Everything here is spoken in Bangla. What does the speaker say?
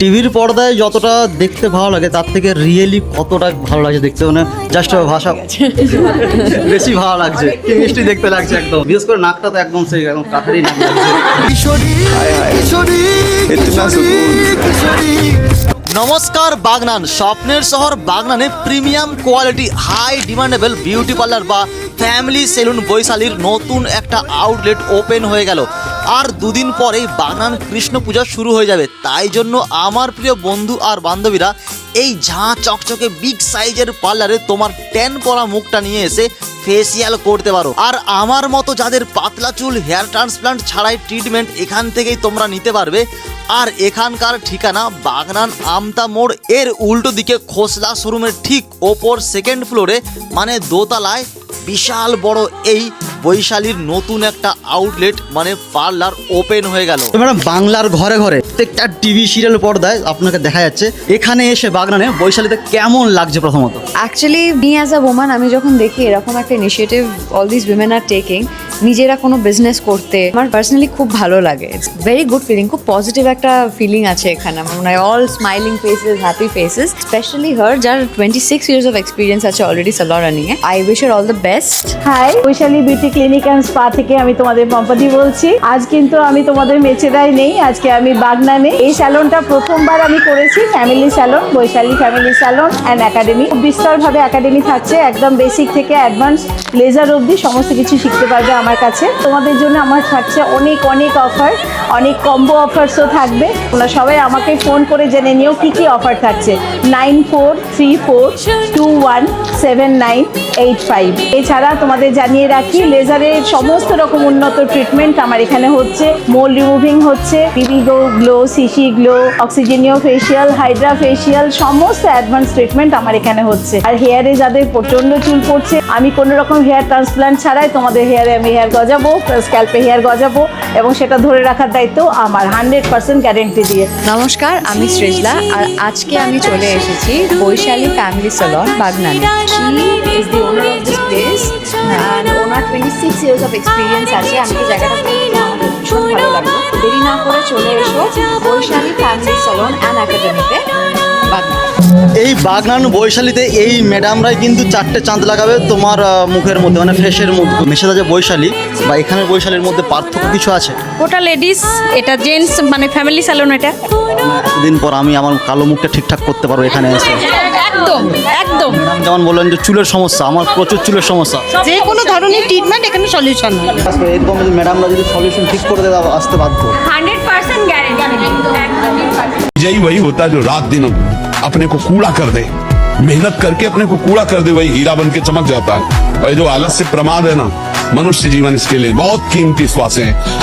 টিভির পর্দায় যতটা দেখতে ভালো লাগে তার থেকে রিয়েলি কতটা ভালো লাগছে দেখতে? মানে জাস্ট ভাষা বেশি ভালো লাগছে কি মিষ্টি দেখতে লাগছে একদম। বিশেষ করে নাকটা তো একদম সেই একদম কাঠারি নাক লাগছে। নমস্কার বাগনান স্বপ্নের শহর বাগনানে premium quality high demandable beauty parlour বা ফ্যামিলি সেলুন বৈশালীর নতুন একটা আউটলেট ওপেন হয়ে গেল। আর দুদিন পরেই বাগনান কৃষ্ণ পূজা শুরু হয়ে যাবে। তাই জন্য আমার প্রিয় বন্ধু আর বান্ধবীরা এই ঝাঁ চকচকে বিগ সাইজের পার্লারে তোমার ট্যান পরা মুখটা নিয়ে এসে ফেসিয়াল করতে পারো। আর আমার মতো যাদের পাতলা চুল হেয়ার ট্রান্সপ্লান্ট ছাড়াই ট্রিটমেন্ট এখান থেকেই তোমরা নিতে পারবে। আর এখানকার ঠিকানা বাগনান আমতা মোড়, এর উল্টো দিকে খোসলা শোরুমের ঠিক ওপর সেকেন্ড ফ্লোরে মানে দোতলায়, বিশাল বড় এই বৈশালীর নতুন একটা আউটলেট মানে পার্লার ওপেন হয়ে গেল। ম্যাডাম বাংলার ঘরে ঘরে প্রত্যেকটা টিভি সিরিয়াল পর্দায় আপনাকে দেখা যাচ্ছে। এখানে এসে বাগনানে বৈশালীতে কেমন লাগছে প্রথমত? Actually me as a woman আমি যখন দেখি এরকম একটা initiative all this women are taking নিজেরা কোনো বিজনেস করতে আমার পার্সোনালি খুব ভালো লাগে। ইটস ভেরি গুড ফিলিং খুব পজিটিভ একটা ফিলিং আছে এখানে। আমার মনে হয় all smiling faces happy faces specially her যার twenty six years of experience আছে অলরেডি সালোয়ার রানিংয়ে I wish her all the best hi Baishali beauty clinic and spa থেকে আমি তোমাদের পম্পাদি বলছি। আজ কিন্তু আমি তোমাদের মেচেদায় নেই, আজকে আমি বাগনানে এই স্যালনটা প্রথমবার আমি করেছি family salon Baishali family salon and academy বিস্তরভাবে academy থাকছে, একদম বেসিক থেকে অ্যাডভান্স লেজার অবধি সমস্ত কিছু শিখতে পারবে আমার কাছে। তোমাদের জন্য আমার থাকছে অনেক অনেক অফার অনেক কম্বো অফার্সও থাকবে। তোমরা সবাই আমাকে ফোন করে জেনে নিও কি কি অফার থাকছে। Nine four three four two one seven nine eight five এছাড়া তোমাদের জানিয়ে রাখি লেজারের সমস্ত রকম উন্নত ট্রিটমেন্ট আমার এখানে হচ্ছে। মোল রিমুভিং হচ্ছে BB glow glow CC glow অক্সিজেনীয় facial hydra facial সমস্ত অ্যাডভান্স ট্রিটমেন্ট আমার এখানে হচ্ছে। আর হেয়ারে যাদের প্রচণ্ড চুল পড়ছে, আমি কোনো রকম হেয়ার ট্রান্সপ্লান্ট ছাড়াই তোমাদের হেয়ারে আমি হেয়ার গজাবো স্ক্যাল্পে হেয়ার গজাবো এবং সেটা ধরে রাখার দায়িত্ব আমার হান্ড্রেড পার্সেন্ট গ্যারেন্টি দিয়ে। নমস্কার আমি সৃজলা আর আজকে আমি চলে এসেছি Vaishali family salon বাগনানে। She is the owner of this place and owner twenty six years of experience আছে। আমি জায়গাটা ভীষণ ভালো লাগল। দেরি না করে চলে এসো বৈশালী ফ্যামিলি সালন এই বাগনান বৈশালীতে এই ম্যাডামরাই কিন্তু চারটে চাঁদ লাগাবে তোমার মুখের মধ্যে মানে ফেসের মধ্যে। মেশাদা যে বৈশালী বা এখানের বৈশালীর মধ্যে পার্থক্য কিছু আছে? ওটা লেডিস এটা জেন্টস মানে ফ্যামিলি স্যালন এটা। দিন পর আমি আমার কালো মুখটা ঠিকঠাক করতে পারব এখানে এসে। একদম একদম। ম্যাডাম যেমন বললেন যে চুলের সমস্যা আমার প্রচুর চুলের সমস্যা। যে কোনো ধরনের ট্রিটমেন্ট এখানে সলিউশন এরকম ম্যাডামরা যদি সলিউশন ঠিক করে দেয় তাহলে আসতে বাধ্য। হান্ড্রেড পার্সেন্ট গ্যারেন্টি यही वही होता है जो रात दिन अपने को कूड़ा कर दे। मेहनत करके अपने को कूड़ा कर दे, वही हीरा बन के चमक जाता है। और जो आलस से प्रमाद है ना, मनुष्य जीवन इसके लिए बहुत कीमती श्वास है